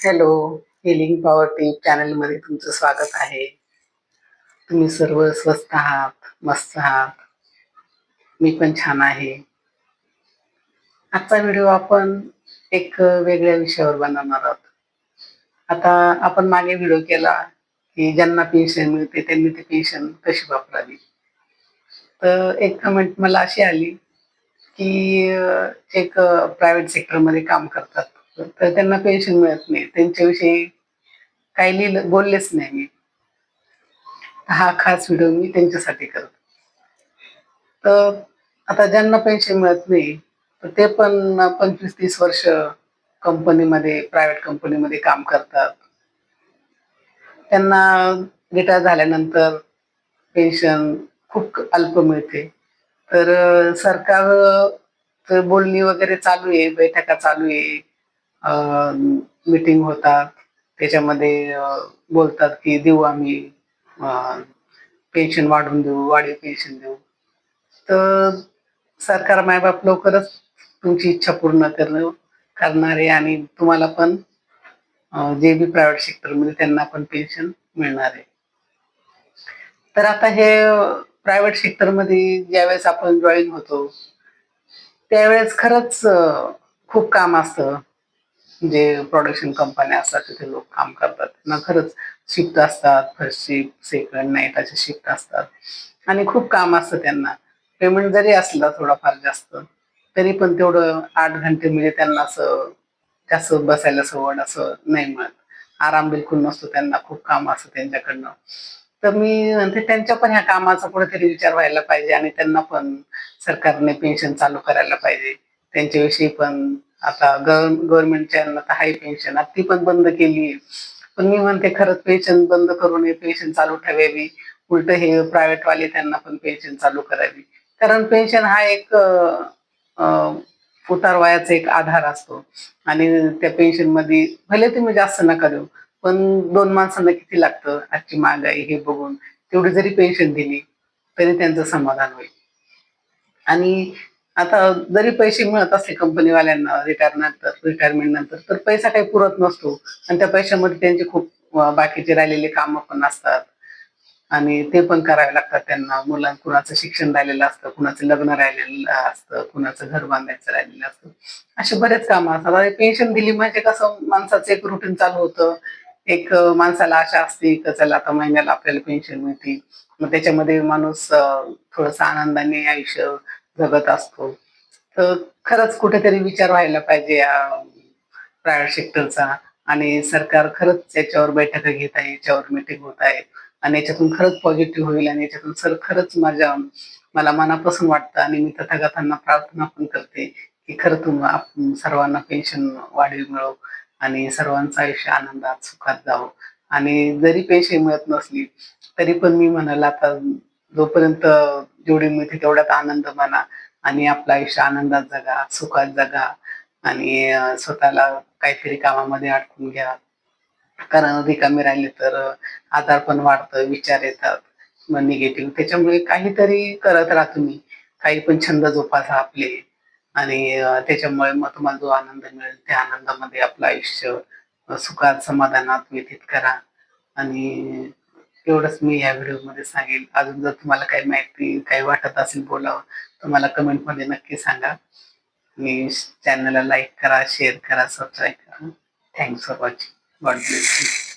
Hello healing power टीप चॅनलमध्ये तुमचं स्वागत आहे. तुम्ही सर्व स्वस्त आहात मस्त आहात. मी पण छान आहे. आजचा व्हिडिओ आपण एक वेगळ्या विषयावर बनवणार आहोत. आता आपण मागे व्हिडिओ केला की ज्यांना पेन्शन मिळते त्यांनी ती पेन्शन कशी वापरावी? तर एक कमेंट मला अशी आली की एक प्रायव्हेट सेक्टरमध्ये काम करतात तर त्यांना पेन्शन मिळत नाही. त्यांच्याविषयी काही लिहिलं बोललेच नाही मी. हा खास व्हिडिओ मी त्यांच्यासाठी करतो. तर आता ज्यांना पेन्शन मिळत नाही तर ते पण पंचवीस तीस वर्ष कंपनीमध्ये प्रायव्हेट कंपनीमध्ये काम करतात. त्यांना रिटायर झाल्यानंतर पेन्शन खूप अल्प मिळते. तर सरकार बोलणी वगैरे चालू आहे बैठका चालू आहे. मीटिंग होतात. त्याच्यामध्ये बोलतात की देऊ आम्ही पेन्शन वाढवून देऊ वाढीव पेन्शन देऊ. तर सरकार मायबाप लवकरच तुमची इच्छा पूर्ण करणं करणार आहे आणि तुम्हाला पण जे बी प्रायव्हेट सेक्टरमध्ये त्यांना पण पेन्शन मिळणार आहे. तर आता हे प्रायव्हेट सेक्टरमध्ये ज्यावेळेस आपण जॉईन होतो त्यावेळेस खरंच खूप काम असतं. जे प्रोडक्शन कंपन्या असतात तिथे लोक काम करतात. ना खरंच शिफ्ट असतात फर्स्ट शिफ्ट सेकंड नाईट असे शिफ्ट असतात. आणि खूप काम असतं त्यांना. पेमेंट जरी असलं थोडाफार जास्त तरी पण तेवढं आठ घंटे म्हणजे त्यांना असं जास्त बसायला सवड असं नाही मिळत. आराम बिलकुल नसतो त्यांना खूप काम असतं त्यांच्याकडनं. तर मी म्हणते त्यांच्या पण ह्या कामाचा कुठेतरी विचार व्हायला पाहिजे आणि त्यांना पण सरकारने पेन्शन चालू करायला पाहिजे. त्यांच्याविषयी पण आता गव्हर्नमेंटच्या तर हाय पेन्शन आता ती पण बंद केली आहे. पण मी म्हणते खरंच पेन्शन बंद करू नये पेन्शन चालू ठेवावी. उलट हे प्रायव्हेट वाले त्यांना पण पेन्शन चालू करावी. कारण पेन्शन हा एक अं, उतार वयाचा एक आधार असतो. आणि त्या पेन्शनमध्ये भले तुम्ही जास्त नका देऊ पण दोन माणसांना किती लागतं? आजची महागाई हे बघून. तेवढी जरी पेन्शन दिली तरी त्यांचं समाधान होईल. आणि आता जरी पैसे मिळत असले कंपनीवाल्यांना रिटायर नंतर रिटायरमेंट नंतर तर पैसा काही पुरत नसतो. आणि त्या पैशामध्ये त्यांचे खूप बाकीचे राहिलेले कामं पण असतात. आणि ते पण करावे लागतात त्यांना. मुलां कुणाचं शिक्षण राहिलेलं असतं कुणाचं लग्न राहिलेलं असतं कुणाचं घर बांधायचं राहिलेलं असतं. असे बरेच कामं असतात. पेन्शन दिली म्हणजे कसं माणसाचं एक रुटीन चालू होतं. एक माणसाला आशा असते की चला आता महिन्याला आपल्याला पेन्शन मिळते मग त्याच्यामध्ये माणूस थोडस थोडंसं आनंदाने आयुष्य जगत असतो. तर खरंच कुठेतरी विचार व्हायला पाहिजे या प्रायव्हेट सेक्टरचा. आणि सरकार खरंच याच्यावर बैठका घेत आहे याच्यावर मीटिंग होत आहे. आणि याच्यातून खरंच पॉझिटिव्ह होईल आणि याच्यातून सर खरंच माझ्या मला मनापासून वाटतं आणि मी तथागतांना प्रार्थना पण करते की खरं तुम सर्वांना पेन्शन वाढीव मिळो आणि सर्वांचं आयुष्य आनंदात सुखात जावं. आणि जरी पेन्शन मिळत नसली तरी पण मी म्हणाल आता जोपर्यंत जेवढी मिळते तेवढ्यात आनंद माना आणि आपलं आयुष्य आनंदात जगा सुखात जगा आणि स्वतःला काहीतरी कामामध्ये अडकून घ्या. कारण रिकामी राहिले तर आजार पण वाढतं विचार येतात मग निगेटिव्ह त्याच्यामुळे काहीतरी करत राहा तुम्ही. काही पण छंद जोपासा आपले. आणि त्याच्यामुळे मग तुम्हाला जो आनंद मिळेल त्या आनंदामध्ये आपलं आयुष्य सुखात समाधानात व्यतीत करा. आणि एवढंच मी या व्हिडिओमध्ये सांगेल अजून जर तुम्हाला काही माहिती काही वाटत असेल बोलावं तर मला कमेंटमध्ये नक्की सांगा. आणि चॅनलला लाईक करा शेअर करा सबस्क्राईब करा. Thanks for watching God bless you